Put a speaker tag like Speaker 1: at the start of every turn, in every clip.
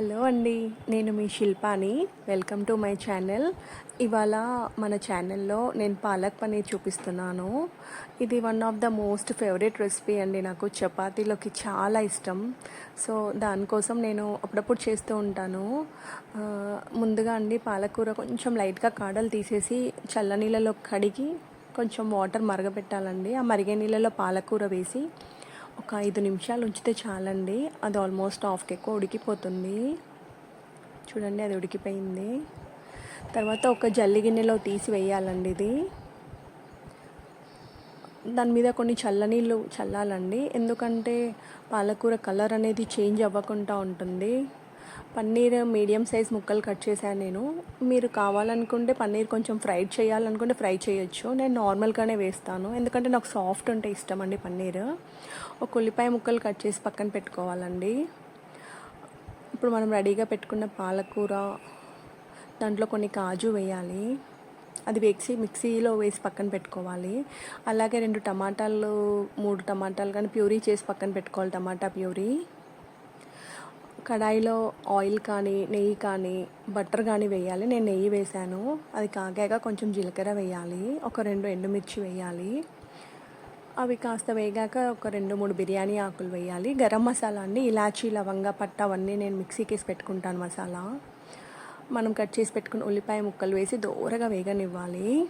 Speaker 1: Hello అండి నేను మీ శిల్పాని. Welcome to my channel. ఇవాళ మన ఛానల్లో నేను పాలక్ పనీర్ చూపిస్తున్నాను. ఇది one of the most favourite recipe అండి నాకు. చపాతీలోకి చాలా ఇష్టం. సో దానికోసం నేను అప్పుడప్పుడు చేస్తూ ఉంటాను. ముందుగా అండి పాలకూర కొంచెం లైట్గా కాడలు తీసేసి చల్లనీళ్ళలో కడిగి కొంచెం వాటర్ మరగపెట్టాలండి. ఆ మరిగే నీళ్ళలో పాలకూర వేసి ఒక ఐదు నిమిషాలు ఉంచితే చాలండి. అది ఆల్మోస్ట్ హాఫ్కి ఎక్కువ ఉడికిపోతుంది. చూడండి అది ఉడికిపోయింది. తర్వాత ఒక జల్లి గిన్నెలో తీసి వేయాలండి ఇది. దాని మీద కొన్ని చల్లనీళ్ళు చల్లాలండి. ఎందుకంటే పాలకూర కలర్ అనేది చేంజ్ అవ్వకుండా ఉంటుంది. పన్నీర్ మీడియం సైజ్ ముక్కలు కట్ చేశాను నేను. మీరు కావాలనుకుంటే పన్నీర్ కొంచెం ఫ్రై చేయాలనుకుంటే ఫ్రై చేయొచ్చు. నేను నార్మల్గానే వేస్తాను. ఎందుకంటే నాకు సాఫ్ట్ ఉంటే ఇష్టం అండి పన్నీర్. ఒక ఉల్లిపాయ ముక్కలు కట్ చేసి పక్కన పెట్టుకోవాలండి. ఇప్పుడు మనం రెడీగా పెట్టుకున్న పాలకూర దాంట్లో కొన్ని కాజు వేయాలి. అది వేసి మిక్సీలో వేసి పక్కన పెట్టుకోవాలి. అలాగే రెండు టమాటాలు మూడు టమాటాలు కానీ ప్యూరీ చేసి పక్కన పెట్టుకోవాలి టమాటా ప్యూరీ. కడాయిలో ఆయిల్ కానీ నెయ్యి కానీ బటర్ కానీ వేయాలి. నేను నెయ్యి వేశాను. అది కాగాక కొంచెం జీలకర్ర వేయాలి. ఒక రెండు ఎండుమిర్చి వేయాలి. అవి కాస్త వేగాక ఒక రెండు మూడు బిర్యానీ ఆకులు వేయాలి. గరం మసాలా అండి ఇలాచీ లవంగ పట్ట అవన్నీ నేను మిక్సీకి వేసి పెట్టుకుంటాను మసాలా. మనం కట్ చేసి పెట్టుకున్న ఉల్లిపాయ ముక్కలు వేసి దూరగా వేగనివ్వాలి.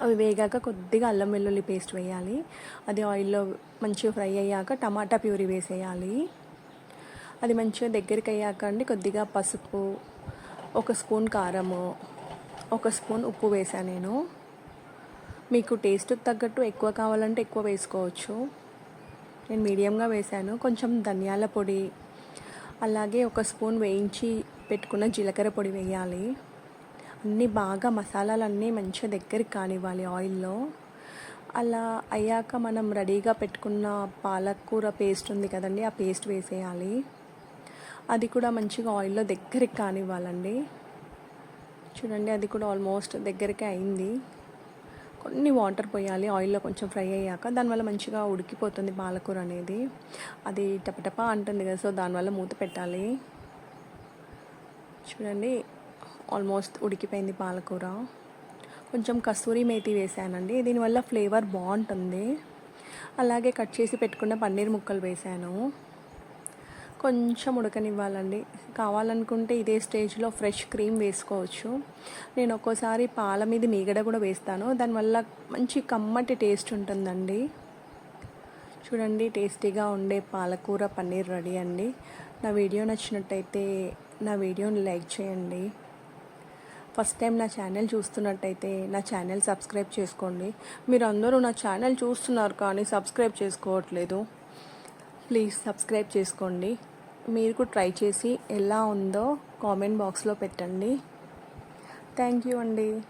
Speaker 1: అవి వేగాక కొద్దిగా అల్లం వెల్లుల్లి పేస్ట్ వేయాలి. అది ఆయిల్లో మంచిగా ఫ్రై అయ్యాక టమాటా ప్యూరీ వేసేయాలి. అది మంచిగా దగ్గరికి అయ్యాక అండి కొద్దిగా పసుపు ఒక స్పూన్ కారము ఒక స్పూన్ ఉప్పు వేసాను నేను. మీకు టేస్ట్కి తగ్గట్టు ఎక్కువ కావాలంటే ఎక్కువ వేసుకోవచ్చు. నేను మీడియంగా వేసాను కొంచెం ధనియాల పొడి అలాగే ఒక స్పూన్ వేయించి పెట్టుకున్న జీలకర్ర పొడి వేయాలి. అన్నీ బాగా మసాలాలన్నీ మంచిగా దగ్గరికి కానివ్వాలి ఆయిల్లో. అలా అయ్యాక మనం రెడీగా పెట్టుకున్న పాలకూర పేస్ట్ ఉంది కదండి ఆ పేస్ట్ వేసేయాలి. అది కూడా మంచిగా ఆయిల్లో దగ్గరికి కానివ్వాలండి. చూడండి అది కూడా ఆల్మోస్ట్ దగ్గరకే అయింది. కొన్ని వాటర్ పోయాలి ఆయిల్లో కొంచెం ఫ్రై అయ్యాక. దానివల్ల మంచిగా ఉడికిపోతుంది పాలకూర అనేది. అది టపటపా అంటుంది కదా సో దానివల్ల మూత పెట్టాలి. చూడండి ఆల్మోస్ట్ ఉడికిపోయింది పాలకూర. కొంచెం కస్తూరి మేతి వేసానండి. దీనివల్ల ఫ్లేవర్ బాగుంటుంది. అలాగే కట్ చేసి పెట్టుకున్న పన్నీర్ ముక్కలు వేసాను. కొంచెం ఉడకనివ్వాలండి. కావాలనుకుంటే ఇదే స్టేజ్లో ఫ్రెష్ క్రీమ్ వేసుకోవచ్చు. నేను ఒక్కోసారి పాల మీద మీగడ కూడా వేస్తాను. దానివల్ల మంచి కమ్మటి టేస్ట్ ఉంటుందండి. చూడండి టేస్టీగా ఉండే పాలకూర పన్నీర్ రెడీ అండి. నా వీడియో నచ్చినట్టయితే నా వీడియోని లైక్ చేయండి. ఫస్ట్ టైం నా ఛానల్ చూస్తున్నట్టయితే నా ఛానల్ సబ్స్క్రైబ్ చేసుకోండి. మీరు అందరూ నా ఛానల్ చూస్తున్నారు కానీ సబ్స్క్రైబ్ చేసుకోవట్లేదు. ప్లీజ్ సబ్స్క్రైబ్ చేసుకోండి. మీరు కూడా ట్రై చేసి ఎలా ఉందో కామెంట్ బాక్స్లో పెట్టండి. థ్యాంక్ యూ అండి.